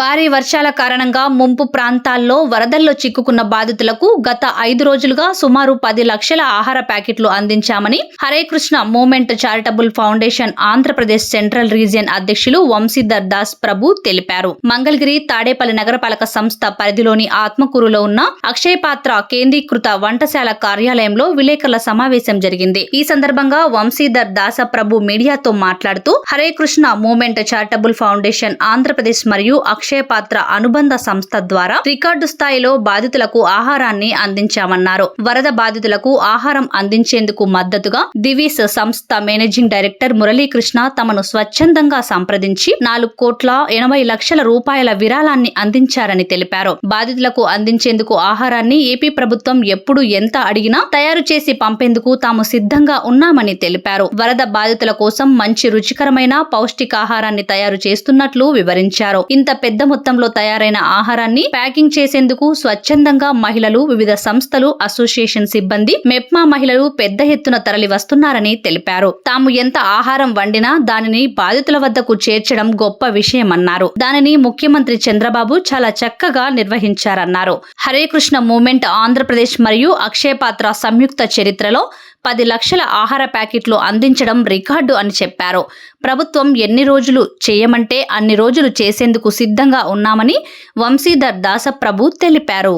భారీ వర్షాల కారణంగా ముంపు ప్రాంతాల్లో వరదల్లో చిక్కుకున్న బాధితులకు గత ఐదు రోజులుగా సుమారు పది లక్షల ఆహార ప్యాకెట్లు అందించామని Hare Krishna movement charitable foundation Andhra Pradesh central region అధ్యక్షులు వంశీధర్ దాస్ ప్రభు తెలిపారు. మంగళగిరి తాడేపల్లి నగరపాలక సంస్థ పరిధిలోని ఆత్మకూరులో ఉన్న అక్షయపాత్ర కేంద్రీకృత వంటశాల కార్యాలయంలో విలేకరుల సమావేశం జరిగింది. ఈ సందర్భంగా వంశీధర్ దాస ప్రభు మీడియాతో మాట్లాడుతూ Hare Krishna movement charitable foundation Andhra Pradesh మరియు అక్షయ పాత్ర అనుబంధ సంస్థ ద్వారా రికార్డు స్థాయిలో బాధితులకు ఆహారాన్ని అందించామన్నారు. వరద బాధితులకు ఆహారం అందించేందుకు మద్దతుగా దివీస్ సంస్థ మేనేజింగ్ డైరెక్టర్ మురళీకృష్ణ తమను స్వచ్ఛందంగా సంప్రదించి నాలుగు కోట్ల ఎనభై లక్షల రూపాయల విరాళాన్ని అందించారని తెలిపారు. బాధితులకు అందించేందుకు ఆహారాన్ని ఏపీ ప్రభుత్వం ఎప్పుడు ఎంత అడిగినా తయారు చేసి పంపేందుకు తాము సిద్ధంగా ఉన్నామని తెలిపారు. వరద బాధితుల కోసం మంచి రుచికరమైన పౌష్టికాహారాన్ని తయారు చేస్తున్నట్లు వివరించారు. ఇంత పెద్ద మొత్తంలో తయారైన ఆహారాన్ని ప్యాకింగ్ చేసేందుకు స్వచ్ఛందంగా మహిళలు వివిధ సంస్థలు అసోసియేషన్ సిబ్బంది మెప్మా మహిళలు పెద్ద ఎత్తున తరలి వస్తున్నారని తెలిపారు. తాము ఎంత ఆహారం వండినా దానిని బాధితుల వద్దకు చేర్చడం గొప్ప విషయమన్నారు. దానిని ముఖ్యమంత్రి చంద్రబాబు చాలా చక్కగా నిర్వహించారన్నారు. హరే కృష్ణ మూమెంట్ ఆంధ్రప్రదేశ్ మరియు అక్షయపాత్ర సంయుక్త చరిత్రలో పది లక్షల ఆహార ప్యాకెట్లు అందించడం రికార్డు అని చెప్పారు. ప్రభుత్వం ఎన్ని రోజులు చేయమంటే అన్ని రోజులు చేసేందుకు సిద్ధంగా ఉన్నామని వంశీధర్ దాసప్రభు తెలిపారు.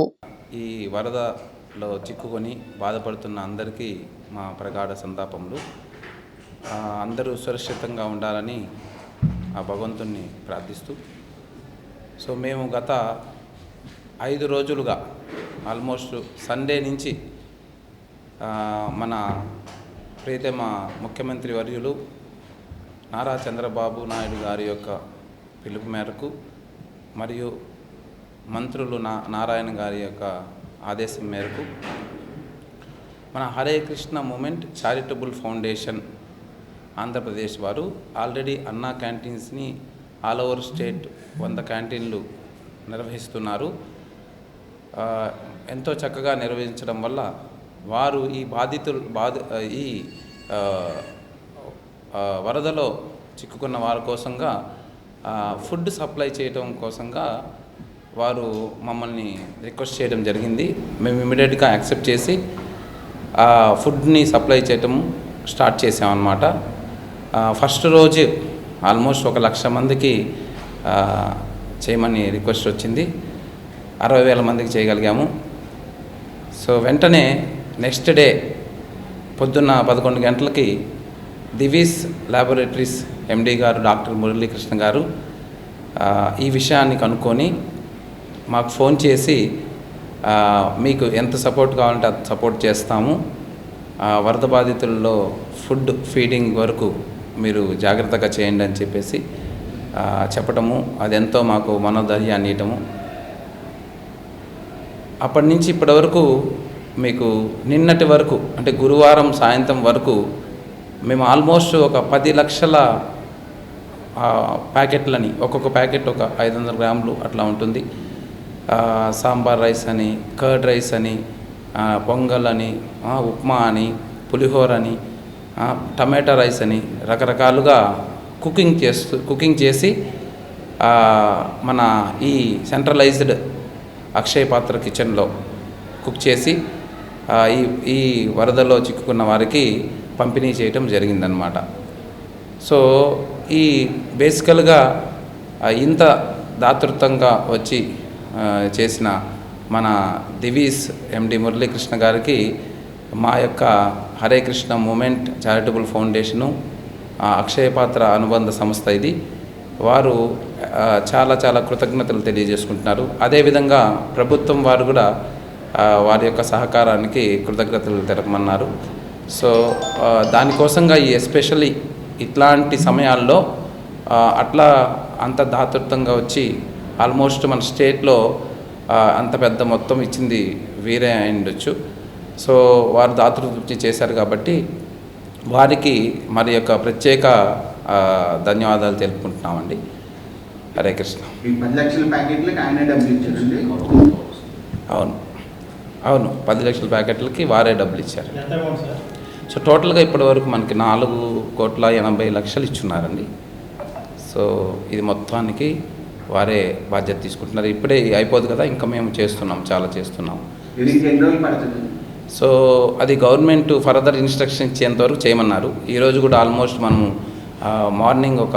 ఈ వరదలో చిక్కుకొని బాధపడుతున్న అందరికీ మా ప్రగాఢ సంతాపములు. అందరూ సురక్షితంగా ఉండాలని ఆ భగవంతుణ్ణి ప్రార్థిస్తూ సో మేము గత ఐదు రోజులుగా ఆల్మోస్ట్ సండే నుంచి మన ప్రీతమ ముఖ్యమంత్రి వర్యులు నారా చంద్రబాబు నాయుడు గారి యొక్క పిలుపు మేరకు మరియు మంత్రులు నా నారాయణ గారి యొక్క ఆదేశం మేరకు మన Hare Krishna movement charitable foundation Andhra Pradesh వారు ఆల్రెడీ అన్నా క్యాంటీన్స్ని ఆల్ ఓవర్ స్టేట్ వంద క్యాంటీన్లు నిర్వహిస్తున్నారు. ఎంతో చక్కగా నిర్వహించడం వల్ల వారు ఈ బాధితులు బాధ ఈ వరదలో చిక్కుకున్న వారి కోసంగా ఫుడ్ సప్లై చేయడం కోసంగా వారు మమ్మల్ని రిక్వెస్ట్ చేయడం జరిగింది. మేము ఇమీడియట్గా యాక్సెప్ట్ చేసి ఆ ఫుడ్ని సప్లై చేయటం స్టార్ట్ చేసామన్నమాట ఫస్ట్ రోజు ఆల్మోస్ట్ ఒక లక్ష మందికి చేయమని రిక్వెస్ట్ వచ్చింది. అరవై వేల మందికి చేయగలిగాము. సో వెంటనే నెక్స్ట్ డే పొద్దున్న పదకొండు గంటలకి దివీస్ ల్యాబొరేటరీస్ ఎండీ గారు డాక్టర్ మురళీకృష్ణ గారు ఈ విషయాన్ని కనుక్కొని మాకు ఫోన్ చేసి మీకు ఎంత సపోర్ట్ కావాలంటే అంత సపోర్ట్ చేస్తాము. వరద బాధితుల్లో ఫుడ్ ఫీడింగ్ వరకు మీరు జాగ్రత్తగా చేయండి అని చెప్పేసి చెప్పటము అది ఎంతో మాకు మనోధైర్యాన్ని ఇవ్వటము. అప్పటి నుంచి ఇప్పటి వరకు మీకు నిన్నటి వరకు అంటే గురువారం సాయంత్రం వరకు మేము ఆల్మోస్ట్ ఒక పది లక్షల ప్యాకెట్లని ఒక్కొక్క ప్యాకెట్ ఒక ఐదు వందల గ్రాములు అట్లా ఉంటుంది. సాంబార్ రైస్ అని కర్డ్ రైస్ అని పొంగల్ అని ఉప్మా అని పులిహోర అని టమాటా రైస్ అని రకరకాలుగా కుకింగ్ చేస్తూ కుకింగ్ చేసి మన ఈ సెంట్రలైజ్డ్ అక్షయ పాత్ర కిచెన్లో కుక్ చేసి ఈ ఈ వరదలో చిక్కుకున్న వారికి పంపిణీ చేయటం జరిగిందనమాట సో ఈ బేసికల్గా ఇంత దాతృత్వంగా వచ్చి చేసిన మన దివీస్ ఎండి మురళీకృష్ణ గారికి మా యొక్క Hare Krishna movement charitable foundation ఆ, అనుబంధ సంస్థ ఇది. వారు చాలా చాలా కృతజ్ఞతలు తెలియజేసుకుంటున్నారు. అదేవిధంగా ప్రభుత్వం వారు కూడా వారి యొక్క సహకారానికి కృతజ్ఞతలు తెలపమన్నారు. సో దానికోసంగా ఈ ఎస్పెషల్లీ ఇట్లాంటి సమయాల్లో అట్లా అంత దాతృత్వంగా వచ్చి ఆల్మోస్ట్ మన స్టేట్లో అంత పెద్ద మొత్తం ఇచ్చింది వీరే అయి ఉండొచ్చు సో వారు దాతృత్వం చేశారు కాబట్టి వారికి మరి యొక్క ప్రత్యేక ధన్యవాదాలు తెలుపుకుంటున్నామండి. హరే కృష్ణ. అవును. అవును పది లక్షల ప్యాకెట్లకి వారే డబ్బులు ఇచ్చారు. సో టోటల్గా ఇప్పటి వరకు మనకి నాలుగు కోట్ల ఎనభై లక్షలు ఇచ్చున్నారండి. సో ఇది మొత్తానికి వారే బాధ్యత తీసుకుంటున్నారు. ఇప్పుడే అయిపోదు కదా ఇంకా మేము చేస్తున్నాం చాలా చేస్తున్నాం. సో అది గవర్నమెంట్ ఫర్దర్ ఇన్స్ట్రక్షన్ ఇచ్చేంత వరకు చేయమన్నారు. ఈరోజు కూడా ఆల్మోస్ట్ మనము మార్నింగ్ ఒక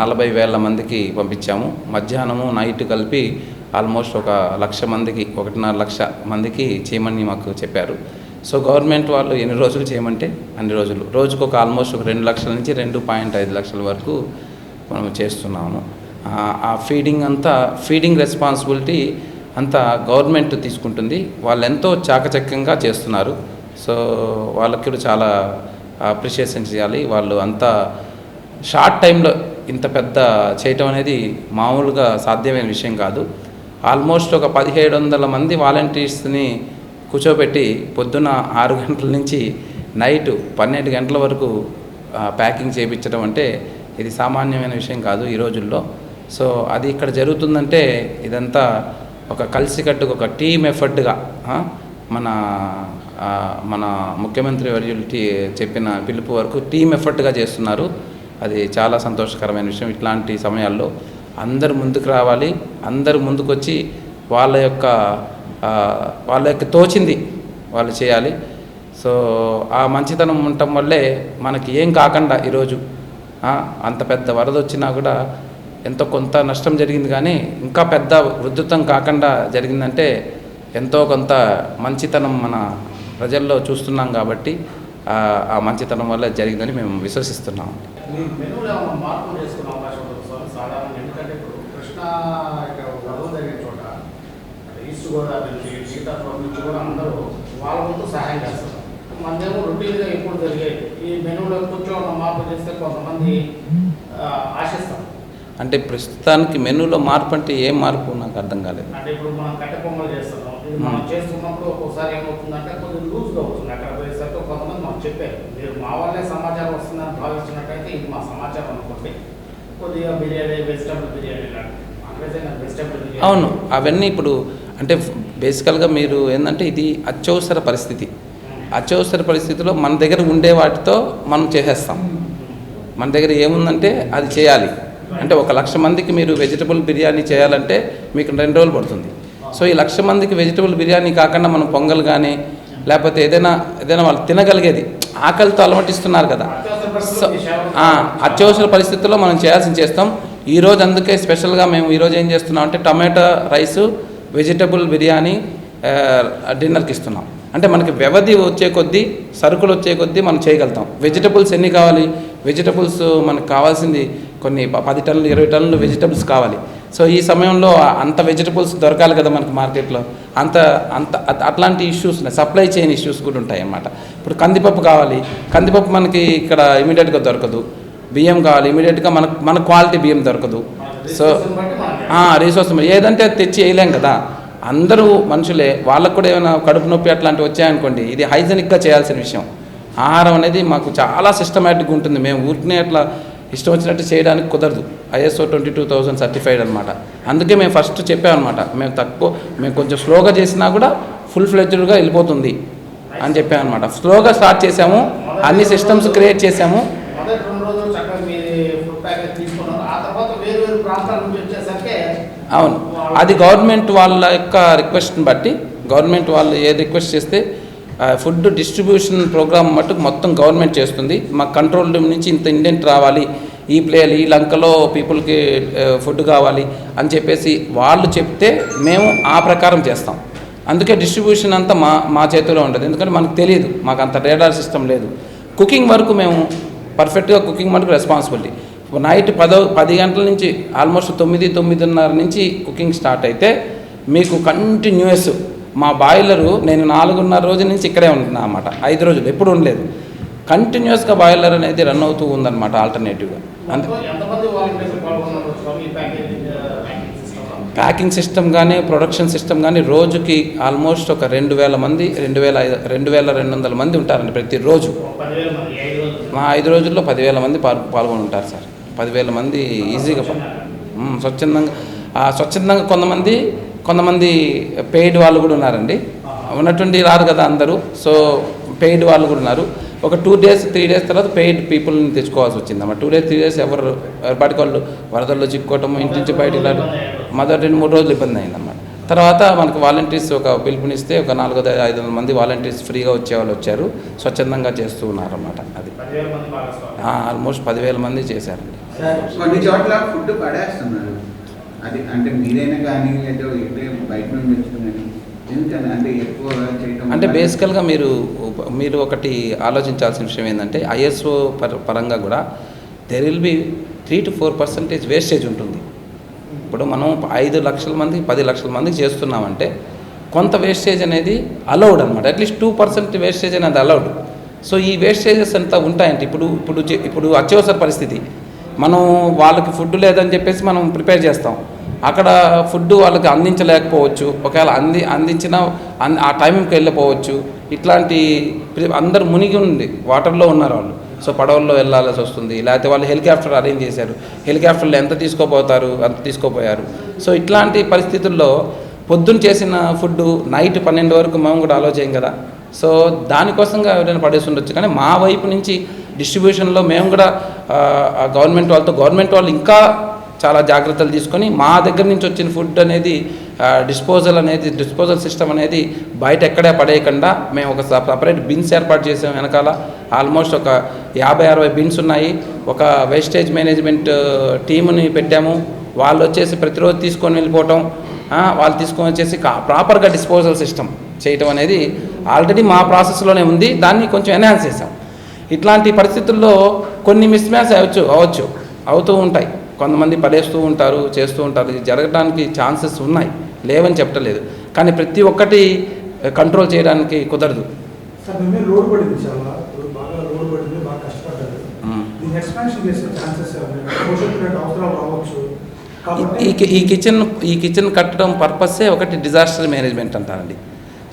నలభై వేల మందికి పంపించాము. మధ్యాహ్నము నైట్ కలిపి ఆల్మోస్ట్ ఒక లక్ష మందికి ఒకటిన్నర లక్ష మందికి చేయమని మాకు చెప్పారు. సో గవర్నమెంట్ వాళ్ళు ఎన్ని రోజులు చేయమంటే అన్ని రోజులు. రోజుకు ఒక ఆల్మోస్ట్ ఒక రెండు లక్షల నుంచి రెండు పాయింట్ ఐదు లక్షల వరకు మనం చేస్తున్నాము. ఆ- ఫీడింగ్ అంతా ఫీడింగ్ రెస్పాన్సిబిలిటీ అంతా గవర్నమెంట్ తీసుకుంటుంది. వాళ్ళు ఎంతో చాకచక్యంగా చేస్తున్నారు. సో వాళ్ళకి కూడా చాలా అప్రిషియేషన్ చేయాలి. వాళ్ళు అంతా షార్ట్ టైంలో ఇంత పెద్ద చేయటం అనేది మామూలుగా సాధ్యమైన విషయం కాదు. ఆల్మోస్ట్ ఒక పదిహేడు వందల మంది వాలంటీర్స్ని కూర్చోబెట్టి పొద్దున ఆరు గంటల నుంచి నైట్ పన్నెండు గంటల వరకు ప్యాకింగ్ చేయించడం అంటే ఇది సామాన్యమైన విషయం కాదు ఈ రోజుల్లో. సో అది ఇక్కడ జరుగుతుందంటే ఇదంతా ఒక కలిసికట్టుకు ఒక టీమ్ ఎఫర్ట్గా మన మన ముఖ్యమంత్రి వర్యులు చెప్పిన పిలుపు వరకు టీమ్ ఎఫర్ట్గా చేస్తున్నారు. అది చాలా సంతోషకరమైన విషయం ఇట్లాంటి సమయాల్లో. అందరు ముందుకు రావాలి అందరు ముందుకొచ్చి వాళ్ళ యొక్క వాళ్ళ యొక్క తోచింది వాళ్ళు చేయాలి. సో ఆ మంచితనం ఉండటం వల్లే మనకి ఏం కాకుండా ఈరోజు అంత పెద్ద వరద వచ్చినా కూడా ఎంతో కొంత నష్టం జరిగింది కానీ ఇంకా పెద్ద ఉధృతం కాకుండా జరిగిందంటే ఎంతో కొంత మంచితనం మన ప్రజల్లో చూస్తున్నాం కాబట్టి ఆ మంచితనం వల్ల జరిగిందని మేము విశ్వసిస్తున్నాం మీ మెనూలో ఏమైనా మార్పులు చేసుకునే అవకాశం ఉంటుంది సార్ సాధారణంగా ఎందుకంటే ఇప్పుడు కృష్ణా ఇక్కడ వరద జరిగిన చోట ఈస్ట్ గోదావరి నుంచి సీతాపురం నుంచి కూడా అందరూ వాళ్ళ వంతు సహాయం చేస్తారు. మనదేమో రొటీన్గా ఎప్పుడు జరిగేది ఈ మెనూలో కొంచెం ఏమైనా మార్పు చేస్తే కొంతమంది ఆ, ఆశిస్తారు. అంటే ప్రస్తుతానికి మెనూలో మార్పు అంటే ఏం మార్పు నాకు అర్థం కాలేదు. అంటే ఇప్పుడు మనం కట్టె పొంగల్ చేస్తున్నాం. ఇది మనం చేస్తున్నప్పుడు ఒక్కోసారి ఏమవుతుందంటే కొద్దిగా లూజ్గా అవుతుంది. అక్కడ పోయేసరికి కొంతమంది మాకు చెప్పారు మీరు మా వల్లే సమాచారం వస్తుందని భావించినట్టయితే ఇది మా సమాచారం అనుకోండి. కొద్దిగా బిర్యానీ వెజిటబుల్ బిర్యానీ లాంటి అక్కడ వెజిటబుల్ బిర్యానీ అవును అవన్నీ ఇప్పుడు అంటే బేసికల్గా మీరు ఏంటంటే ఇది అత్యవసర పరిస్థితి. అత్యవసర పరిస్థితిలో మన దగ్గర ఉండే వాటితో మనం చేసేస్తాం. మన దగ్గర ఏముందంటే అది చేయాలి. అంటే ఒక లక్ష మందికి మీరు వెజిటబుల్ బిర్యానీ చేయాలంటే మీకు రెండు రోజులు పడుతుంది. సో ఈ లక్ష మందికి వెజిటబుల్ బిర్యానీ కాకుండా మనం పొంగల్ కానీ లేకపోతే ఏదైనా ఏదైనా వాళ్ళు తినగలిగేది ఆకలితో అలమటిస్తున్నారు కదా. సో అత్యవసర పరిస్థితుల్లో మనం చేయాల్సింది చేస్తాం. ఈరోజు అందుకే స్పెషల్గా మేము ఈరోజు ఏం చేస్తున్నాం అంటే టమాటా రైసు వెజిటబుల్ బిర్యానీ డిన్నర్కి ఇస్తున్నాం. అంటే మనకి వ్యవధి వచ్చే కొద్దీ సరుకులు వచ్చే కొద్దీ మనం చేయగలుగుతాం. వెజిటబుల్స్ ఎన్ని కావాలి? వెజిటబుల్స్ మనకు కావాల్సింది కొన్ని ప- పది టన్నులు ఇరవై టన్నులు వెజిటబుల్స్ కావాలి. సో ఈ సమయంలో అంత వెజిటబుల్స్ దొరకాలి కదా మనకి మార్కెట్లో. అంత అంత అట్లాంటి ఇష్యూస్ ఉన్నాయి. సప్లై చైన్ ఇష్యూస్ కూడా ఉంటాయి అన్నమాట ఇప్పుడు కందిపప్పు కావాలి. కందిపప్పు మనకి ఇక్కడ ఇమీడియట్గా దొరకదు. బియ్యం కావాలి ఇమీడియట్గా మన మన క్వాలిటీ బియ్యం దొరకదు. సో రీసోర్స్ ఏదంటే అది తెచ్చి వేయలేం కదా. అందరూ మనుషులే వాళ్ళకు కూడా ఏమైనా కడుపు నొప్పి అట్లాంటివి వచ్చాయనుకోండి ఇది హైజెనిక్గా చేయాల్సిన విషయం. ఆహారం అనేది మాకు చాలా సిస్టమేటిక్గా ఉంటుంది. మేము ఊరికనే అట్లా ఇష్టం వచ్చినట్టు చేయడానికి కుదరదు. ISO twenty two thousand certified అనమాట అందుకే మేము ఫస్ట్ చెప్పామన్నమాట. మేము తక్కువ మేము కొంచెం స్లోగా చేసినా కూడా ఫుల్ ఫ్లెడ్జ్డ్గా వెళ్ళిపోతుంది అని చెప్పామన్నమాట. స్లోగా స్టార్ట్ చేసాము అన్ని సిస్టమ్స్ క్రియేట్ చేసాము. రోజులు చక్కగా మీ ఫుడ్ ప్యాకేజ్ తీసుకున్నారు. ఆ తర్వాత వేరు వేరు ప్రాంతాల నుంచి వచ్చేసరికి అవును. అది గవర్నమెంట్ వాళ్ళ యొక్క రిక్వెస్ట్ని బట్టి గవర్నమెంట్ వాళ్ళు ఏ రిక్వెస్ట్ చేస్తే ఫుడ్ డిస్ట్రిబ్యూషన్ ప్రోగ్రామ్ మట్టుకు మొత్తం గవర్నమెంట్ చేస్తుంది. మా కంట్రోల్ రూమ్ నుంచి ఇంత ఇండెంట్ రావాలి. ఈ ప్లేయర్ ఈ లంకలో పీపుల్కి ఫుడ్ కావాలి అని చెప్పేసి వాళ్ళు చెప్తే మేము ఆ ప్రకారం చేస్తాం. అందుకే డిస్ట్రిబ్యూషన్ అంతా మా మా చేతిలో ఉండదు ఎందుకంటే మనకు తెలియదు మాకు అంత రేడార్ సిస్టమ్ లేదు. కుకింగ్ వరకు మేము పర్ఫెక్ట్గా కుకింగ్ మటుకు రెస్పాన్సిబిలిటీ. నైట్ పదో పది గంటల నుంచి ఆల్మోస్ట్ తొమ్మిది తొమ్మిదిన్నర నుంచి కుకింగ్ స్టార్ట్ అయితే మీకు కంటిన్యూస్ మా బాయిలరు నేను నాలుగున్నర రోజుల నుంచి ఇక్కడే ఉంటున్నా అన్నమాట. ఐదు రోజులు ఎప్పుడు ఉండలేదు. కంటిన్యూస్గా బాయిలర్ అనేది రన్ అవుతూ ఉందన్నమాట ఆల్టర్నేటివ్గా. అంతే. ప్యాకింగ్ సిస్టమ్ కానీ ప్రొడక్షన్ సిస్టమ్ కానీ రోజుకి ఆల్మోస్ట్ ఒక రెండు వేల మంది రెండు వేల ఐదు రెండు వేల రెండు వందల మంది ఉంటారండి ప్రతిరోజు. మా ఐదు రోజుల్లో పదివేల మంది పాల్గొని ఉంటారు సార్. పదివేల మంది ఈజీగా స్వచ్ఛందంగా స్వచ్ఛందంగా కొంతమంది కొంతమంది పెయిడ్ వాళ్ళు కూడా ఉన్నారండి. ఉన్నటువంటి రారు కదా అందరూ. సో పెయిడ్ వాళ్ళు కూడా ఉన్నారు. ఒక టూ డేస్ త్రీ డేస్ తర్వాత పెయిడ్ పీపుల్ని తెచ్చుకోవాల్సి వచ్చింది అన్నమాట టూ డేస్ త్రీ డేస్ ఎవరు ఎవరి వాళ్ళు వరదల్లో చిక్కుకోవటం ఇంటి నుంచి బయటకు రావడం మొదటి రెండు మూడు రోజులు ఇబ్బంది అయిందన్నమాట తర్వాత మనకు వాలంటీర్స్ ఒక పిలుపునిస్తే ఒక నాలుగు ఐదు వందల మంది వాలంటీర్స్ ఫ్రీగా వచ్చే వాళ్ళు వచ్చారు. స్వచ్ఛందంగా చేస్తూ ఉన్నారన్నమాట అది. ఆల్మోస్ట్ పదివేల మంది చేశారండి. కొన్ని చోట్ల ఫుడ్ పడేస్తున్నారు. అది అంటే మీరైనా కానీ బయట నుండి అంటే బేసికల్గా మీరు మీరు ఒకటి ఆలోచించాల్సిన విషయం ఏంటంటే ఐఎస్ఓ పర పరంగా కూడా there will be three to four percentage wastage ఉంటుంది. ఇప్పుడు మనం ఐదు లక్షల మంది పది లక్షల మందికి చేస్తున్నామంటే కొంత వేస్టేజ్ అనేది అలౌడ్ అనమాట at least two percent wastage అనేది అలౌడ్ సో ఈ వేస్టేజెస్ అంతా ఉంటాయంటే ఇప్పుడు ఇప్పుడు ఇప్పుడు అత్యవసర పరిస్థితి. మనం వాళ్ళకి ఫుడ్ లేదని చెప్పేసి మనం ప్రిపేర్ చేస్తాం. అక్కడ ఫుడ్ వాళ్ళకి అందించలేకపోవచ్చు. ఒకవేళ అంది అందించిన అన్- ఆ టైంకి వెళ్ళిపోవచ్చు. ఇట్లాంటి ప్రి- అందరూ మునిగి ఉంది. వాటర్లో ఉన్నారు వాళ్ళు. సో పడవల్లో వెళ్ళాల్సి వస్తుంది. లేకపోతే వాళ్ళు హెలికాప్టర్ అరేంజ్ చేశారు. హెలికాప్టర్లో ఎంత తీసుకోపోతారు అంత తీసుకోపోయారు. సో ఇట్లాంటి పరిస్థితుల్లో పొద్దున్న చేసిన ఫుడ్ నైట్ పన్నెండు వరకు మేము కూడా అలో చేయం కదా. సో దానికోసంగా ఎవరైనా పడేసి ఉండొచ్చు. కానీ మా వైపు నుంచి డిస్ట్రిబ్యూషన్లో మేము కూడా గవర్నమెంట్ వాళ్ళతో గవర్నమెంట్ వాళ్ళు ఇంకా చాలా జాగ్రత్తలు తీసుకొని మా దగ్గర నుంచి వచ్చిన ఫుడ్ అనేది డిస్పోజల్ అనేది డిస్పోజల్ సిస్టమ్ అనేది బయట ఎక్కడే పడేయకుండా మేము ఒక సపరేట్ బిన్స్ ఏర్పాటు చేసాం వెనకాల. ఆల్మోస్ట్ ఒక యాభై అరవై బిన్స్ ఉన్నాయి. ఒక వేస్టేజ్ మేనేజ్మెంట్ టీముని పెట్టాము. వాళ్ళు వచ్చేసి ప్రతిరోజు తీసుకొని వెళ్ళిపోవటం వాళ్ళు తీసుకొని వచ్చేసి ప్రాపర్గా డిస్పోజల్ సిస్టమ్ చేయటం అనేది ఆల్రెడీ మా ప్రాసెస్లోనే ఉంది. దాన్ని కొంచెం ఎన్హాన్స్ చేసాం ఇట్లాంటి పరిస్థితుల్లో కొన్ని మిస్ మ్యాచ్ అవ్వచ్చు అవ్వచ్చు అవుతూ ఉంటాయి. కొంతమంది పడేస్తూ ఉంటారు చేస్తూ ఉంటారు. ఇది జరగడానికి ఛాన్సెస్ ఉన్నాయి. లేవని చెప్పట్లేదు. కానీ ప్రతి ఒక్కటి కంట్రోల్ చేయడానికి కుదరదు. ఈ కిచెన్ ఈ కిచెన్ కట్టడం పర్పస్సే ఒకటి డిజాస్టర్ మేనేజ్మెంట్ అంటారండి.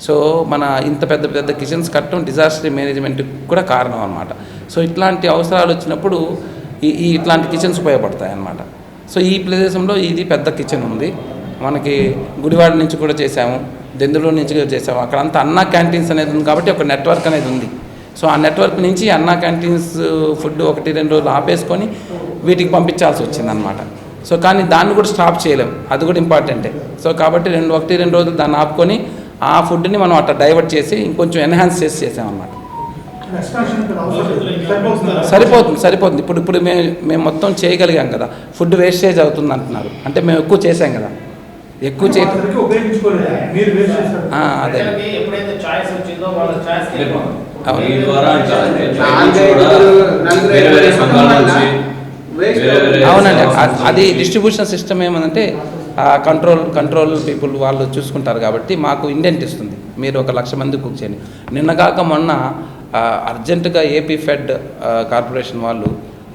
సో మన ఇంత పెద్ద పెద్ద కిచెన్స్ కట్టడం డిజాస్టర్ మేనేజ్మెంట్ కూడా కారణం అనమాట సో ఇట్లాంటి అవసరాలు వచ్చినప్పుడు ఈ ఇట్లాంటి కిచెన్స్ ఉపయోగపడతాయి అన్నమాట సో ఈ ప్రదేశంలో ఇది పెద్ద కిచెన్ ఉంది. మనకి గుడివాడ నుంచి కూడా చేసాము దెందులూరు నుంచి కూడా చేసాము అక్కడ అంతా అన్నా క్యాంటీన్స్ అనేది ఉంది కాబట్టి ఒక నెట్వర్క్ అనేది ఉంది. సో ఆ నెట్వర్క్ నుంచి అన్నా క్యాంటీన్స్ ఫుడ్ ఒకటి రెండు రోజులు ఆపేసుకొని వీటికి పంపించాల్సి వచ్చిందనమాట సో కానీ దాన్ని కూడా స్టాప్ చేయలేం. అది కూడా ఇంపార్టెంటే సో కాబట్టి రెండు ఒకటి రెండు రోజులు దాన్ని ఆపుకొని ఆ ఫుడ్ని మనం అట్లా డైవర్ట్ చేసి ఇంకొంచెం ఎన్హాన్స్ చేసి చేసామన్నమాట. సరిపోతుందా? సరిపోతుంది ఇప్పుడు ఇప్పుడు మేము మేము మొత్తం చేయగలిగాం కదా. ఫుడ్ వేస్టేజ్ అవుతుంది అంటున్నారు. అంటే మేము ఎక్కువ చేసాం కదా. ఎక్కువ చే అందరికీ ఉపయోగించుకోలేదు. మీరు వేస్ట్ చేశారు. ఆ, అదే. అవునండి. అది డిస్ట్రిబ్యూషన్ సిస్టమ్ ఏమంటే కంట్రోల్ కంట్రోల్ పీపుల్ వాళ్ళు చూసుకుంటారు కాబట్టి మాకు ఇండెంట్ ఇస్తుంది. మీరు ఒక లక్ష మంది కుక్ చేయండి. నిన్న కాక మొన్న అర్జెంటుగా ఏపీ ఫెడ్ కార్పొరేషన్ వాళ్ళు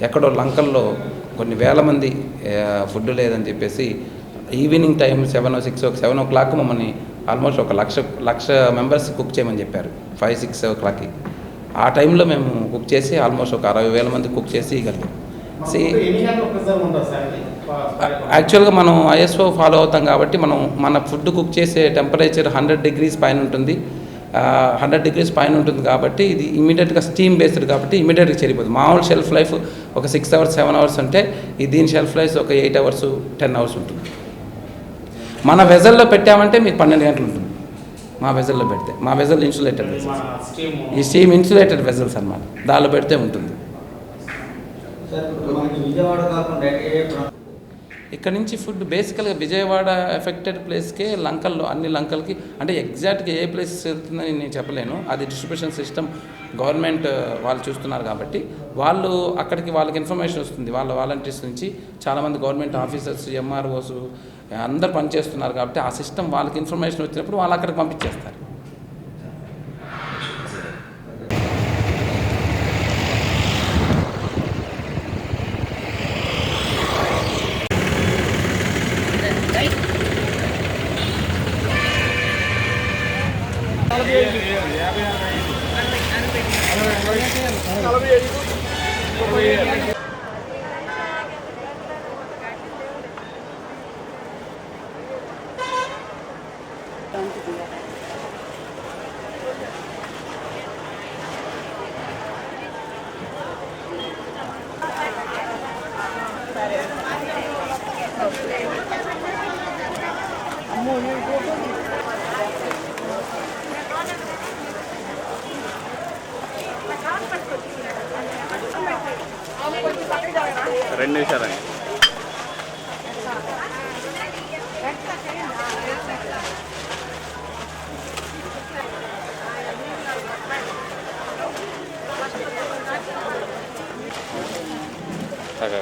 ఎక్కడో లంకల్లో కొన్ని వేల మంది ఫుడ్ లేదని చెప్పేసి evening time seven six seven o'clock మమ్మల్ని ఆల్మోస్ట్ ఒక లక్ష లక్ష మెంబర్స్ కుక్ చేయమని చెప్పారు. ఫైవ్ సిక్స్ ఓ క్లాక్కి. ఆ టైంలో మేము కుక్ చేసి ఆల్మోస్ట్ ఒక అరవై వేల మంది కుక్ చేసి సార్? ఇది? యాక్చువల్గా మనం ఐఎస్ఓ ఫాలో అవుతాం కాబట్టి మనం మన ఫుడ్ కుక్ చేసే టెంపరేచర్ హండ్రెడ్ డిగ్రీస్ పైన ఉంటుంది. హండ్రెడ్ డిగ్రీస్ పైన ఉంటుంది కాబట్టి ఇది ఇమీడియట్గా స్టీమ్ బేస్డ్ కాబట్టి ఇమీడియట్గా చెడిపోతుంది మామూలు షెల్ఫ్ లైఫ్ ఒక సిక్స్ అవర్స్ సెవెన్ అవర్స్ అంటే ఈ దీని షెల్ఫ్ లైఫ్ ఒక ఎయిట్ అవర్స్ టెన్ అవర్స్ ఉంటుంది. మన వెజల్లో పెట్టామంటే మీకు పన్నెండు గంటలు ఉంటుంది. మా వెజల్లో పెడితే మా వెజల్ ఇన్సులేటెడ్ వెజల్స్ మన స్టీమ్ ఈ స్టీమ్ ఇన్సులేటెడ్ వెజల్స్ అన్నమాట. దానిలో పెడితే ఉంటుంది. ఇక్కడ నుంచి ఫుడ్ బేసికల్గా విజయవాడ ఎఫెక్టెడ్ ప్లేస్కే లంకల్లో అన్ని లంకలకి. అంటే ఎగ్జాక్ట్గా ఏ ప్లేస్ వెళ్తుందని నేను చెప్పలేను. అది డిస్ట్రిబ్యూషన్ సిస్టమ్ గవర్నమెంట్ వాళ్ళు చూస్తున్నారు కాబట్టి. వాళ్ళు అక్కడికి వాళ్ళకి ఇన్ఫర్మేషన్ వస్తుంది. వాళ్ళ వాలంటీర్స్ నుంచి చాలామంది గవర్నమెంట్ ఆఫీసర్స్ ఎంఆర్ఓస్ అందరు పనిచేస్తున్నారు కాబట్టి ఆ సిస్టమ్ వాళ్ళకి ఇన్ఫర్మేషన్ వచ్చినప్పుడు వాళ్ళు అక్కడికి పంపించేస్తారు. రెండు నిమిషాలండి సరే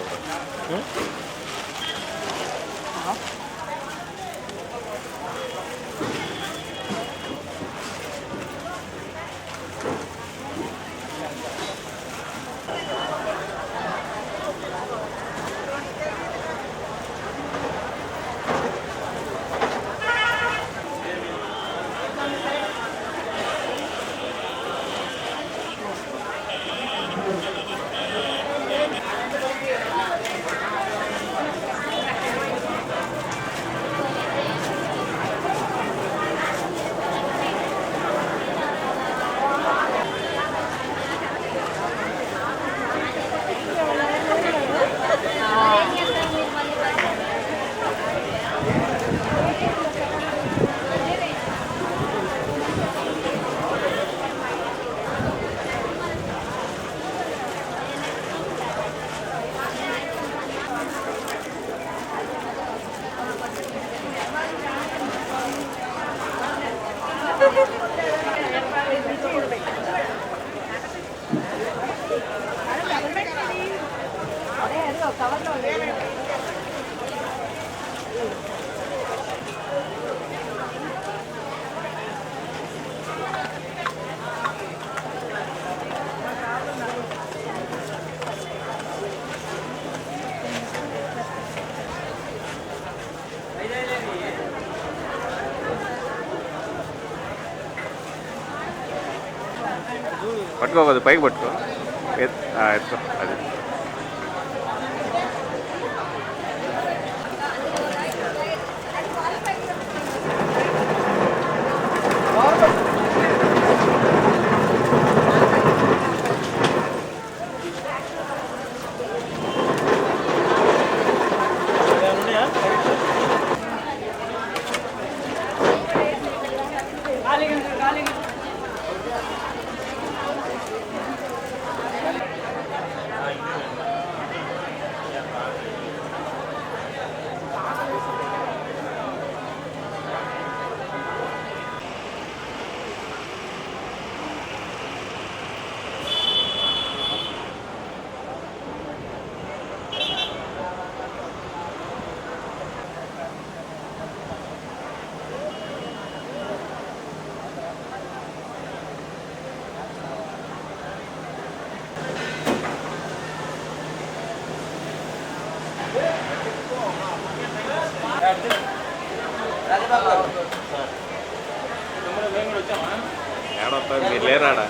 Ha ha ha! పట్టుకోకూడదు పైకి పట్టుకో. ఎత్తు అది. ఏడొస్తా మీరు లేరాడా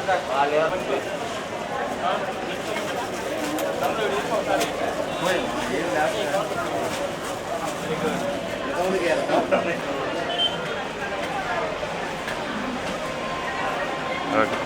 ఓకే